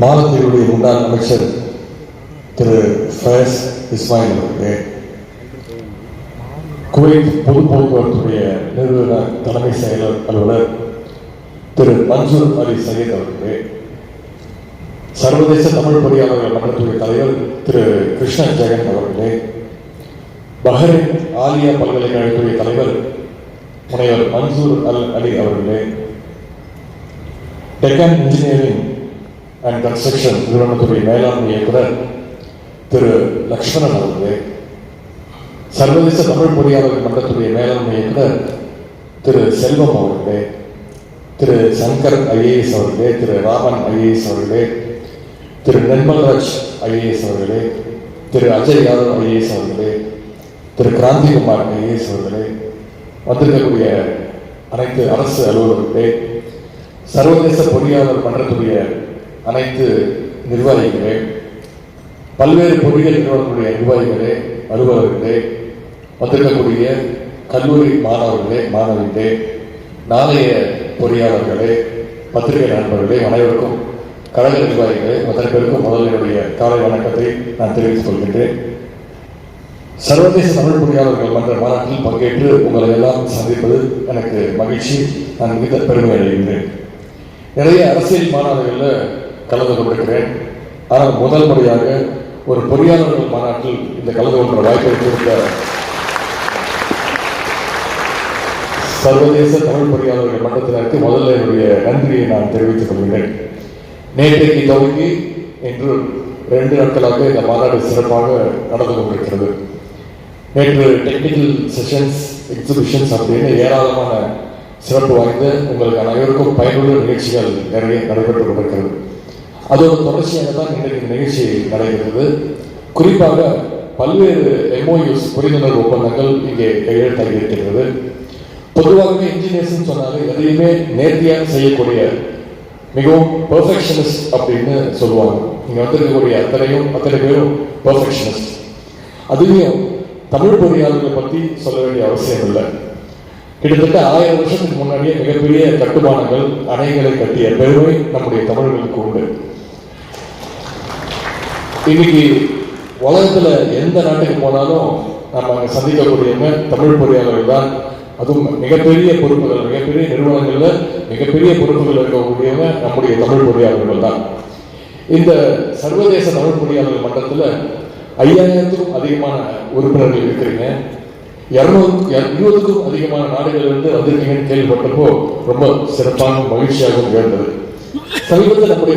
மாலத்தீவுடைய முன்னாள் அமைச்சர் திரு ஃபயஸ் இஸ்மாயில் அவர்களே குவைத் பொது போக்குவரத்துடைய நிறுவன தலைமை செயலர் அலுவலர் திரு மன்சூர் அலி சயீத் அவர்களே சர்வதேச தமிழ் பொறியாளர்கள் மன்றத்துடைய தலைவர் திரு கிருஷ்ணன் ஜெகன் அவர்களே பஹ்ரைன் ஆலியா பல்கலைக்கழகத்துடைய தலைவர் முனைவர் மன்சூர் அல் அலி அவர்களே டெக்கன் இன்ஜினியரிங் அண்ட் கன்ஸ்ட்ரக்ஷன் நிறுவனத்துடைய மேலாண்மை இயக்குனர் திரு லக்ஷ்மணன் அவர்களே சர்வதேச தமிழ் பொறியாளர் மன்றத்துடைய மேலாண்மை இயக்குனர் திரு செல்வம் அவர்களே திரு சங்கர் ஐஏஎஸ் அவர்களே திரு ராமன் ஐஏஎஸ் அவர்களே திரு நிர்மல்ராஜ் ஐஏஎஸ் அவர்களே திரு அஜய் யாதவ் ஐஏஎஸ் அவர்களே திரு கிராந்திகுமார் ஐஏஎஸ் அவர்களே வந்திருக்கக்கூடிய அனைத்து அரசு அலுவலர்களே சர்வதேச பொறியாளர் மன்றத்துடைய அனைத்து நிர்வாகிகளே பல்வேறு பொறியியல் நிறுவனங்களுடைய நிர்வாகிகளே அலுவலர்களே வந்திருக்கக்கூடிய கல்லூரி மாணவர்களே மாணவிகளே நாளைய பொறியாளர்களே பத்திரிகை நண்பர்களே அனைவருக்கும் கழக நிர்வாகிகளே அத்தனை பேருக்கும் காலை வணக்கத்தை நான் தெரிவித்துக் கொள்கின்றேன். சர்வதேச தமிழ் பொறியாளர்கள் மன்ற மாநாட்டில் பங்கேற்று உங்களை எல்லாம் சந்திப்பது எனக்கு மகிழ்ச்சி. நான் மிகுந்த பெருமை அடைகின்றேன். நிறைய அரசியல் மாநாடுகளில் கலந்து கொண்டிருக்கிறேன் ஆனால் முதல் முறையாக ஒரு பொறியாளர்கள் மாநாட்டில் இந்த கலந்து கொள்கிற வாய்ப்பை கொடுத்த சர்வதேச தமிழ் பொறியாளர்கள் மன்றத்தினருக்கு முதல்ல என்னுடைய நன்றியை நான் தெரிவித்துக் கொள்கிறேன். நேற்றைக்கு துவங்கி இன்று ரெண்டு நாட்களாக இந்த மாநாடு சிறப்பாக நடந்து கொண்டிருக்கிறது. நேற்று டெக்னிக்கல் செஷன்ஸ் எக்ஸிபிஷன்ஸ் அப்படின்னு ஏராளமான சிறப்பு வாய்ந்த உங்களுக்கு அனைவருக்கும் பயனுள்ள நிகழ்ச்சிகள் நிறைய நடைபெற்றுக் கொண்டிருக்கிறது. அதோட தொடர்ச்சியாக தான் இன்றைக்கு நிகழ்ச்சி நடைபெறுகிறது. குறிப்பாக பல்வேறு எம்ஓயூஸ் புரிந்துணர்வு ஒப்பந்தங்கள் இங்கே கையெழுத்தாகி இருக்கிறது பொதுவாகவே இன்ஜினியர்ஸ் சொன்னாலே எதையுமே நேர்த்தியாக செய்யக்கூடிய மிகவும் பர்ஃபெக்ஷனிஸ்ட் அப்படின்னு சொல்லுவாங்க. இங்கே வந்திருக்கக்கூடிய அத்தனையும் அத்தனை பேரும் பர்ஃபெக்ஷனிஸ்ட் அதுலேயும் தமிழ் பொறியாளர்களை பற்றி சொல்ல வேண்டிய அவசியம் இல்லை. கிட்டத்தட்ட ஆயிரம் வருஷத்துக்கு முன்னாடியே மிகப்பெரிய கட்டுமானங்கள் அணைகளை கட்டிய பெருமை நம்முடைய தமிழர்களுக்கு உண்டு. இன்னைக்கு உலகத்துல எந்த நாட்டுக்கு போனாலும் நம்ம அங்கே சந்திக்கக்கூடியவங்க தமிழ் பொறியாளர்கள் தான். அதுவும் மிகப்பெரிய பொறுப்புகள் மிகப்பெரிய நிறுவனங்களில் மிகப்பெரிய பொறுப்புகள் இருக்கக்கூடியவங்க நம்முடைய தமிழ் பொறியாளர்கள் தான். இந்த சர்வதேச தமிழ் பொறியாளர்கள் மன்றத்தில் ஐயாயிரத்துக்கும் அதிகமான உறுப்பினர்கள் இருக்கிறீங்க. இரநூறு இருபதுக்கும் அதிகமான நாடுகள் வந்திருக்கீங்கன்னு கேள்விப்பட்டப்போ ரொம்ப சிறப்பான மகிழ்ச்சியாகவும் இருந்தது. சமீபத்தில் நம்முடைய